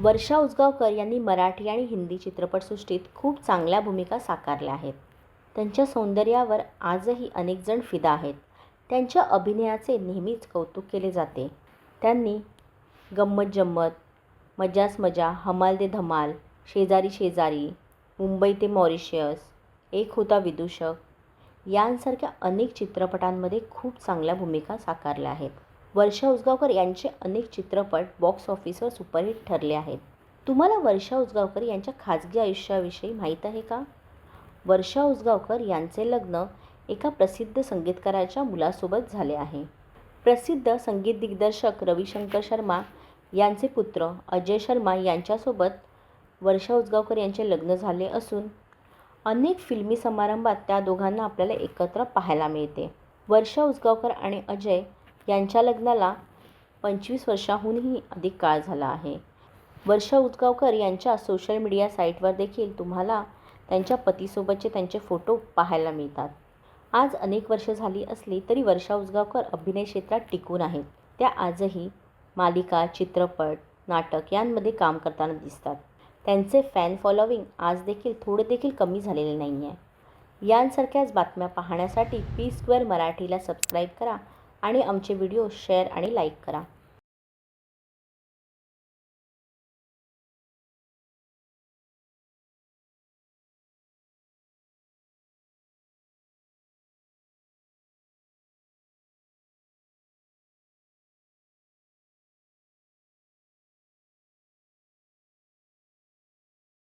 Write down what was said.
वर्षा उसगावकर यांनी मराठी आणि हिंदी चित्रपटसृष्टीत खूप चांगल्या भूमिका साकारल्या आहेत. त्यांच्या सौंदर्यावर आजही अनेकजण फिदा आहेत. त्यांच्या अभिनयाचे नेहमीच कौतुक केले जाते. त्यांनी गंमत जम्मत मजाच मजा हमाल दे धमाल शेजारी शेजारी मुंबई ते मॉरिशियस एक होता विदूषक यांसारख्या अनेक चित्रपटांमध्ये खूप चांगल्या भूमिका साकारल्या आहेत. वर्षा उसगावकर यांचे अनेक चित्रपट बॉक्स ऑफिसवर सुपरहिट ठरले आहेत. तुम्हाला वर्षा उसगावकर यांच्या खाजगी आयुष्याविषयी माहीत आहे का? वर्षा उसगावकर यांचे लग्न एका प्रसिद्ध संगीतकाराच्या मुलासोबत झाले आहे. प्रसिद्ध संगीत दिग्दर्शक रविशंकर शर्मा यांचे पुत्र अजय शर्मा यांच्यासोबत वर्षा उसगावकर यांचे लग्न झाले असून अनेक फिल्मी समारंभात त्या दोघांना आपल्याला एकत्र पाहायला मिळते. वर्षा उसगावकर आणि अजय यांच्या लग्नाला पंचवीस वर्षाहूनही अधिक काळ झाला आहे. वर्षा उसगावकर यांच्या सोशल मीडिया साईटवर देखील तुम्हाला त्यांच्या पतीसोबतचे त्यांचे फोटो पाहायला मिळतात. आज अनेक वर्ष झाली असली तरी वर्षा उजगावकर अभिनय क्षेत्रात टिकून आहेत. त्या आजही मालिका चित्रपट नाटक यांमध्ये काम करताना दिसतात. त्यांचे फॅन फॉलोविंग आज देखील थोडे देखील कमी झालेले नाही आहे यांसारख्याच बातम्या पाहण्यासाठी पी स्क्वेअर मराठीला सबस्क्राईब करा. आणि आमचे व्हिडिओ शेअर आणि लाईक करा.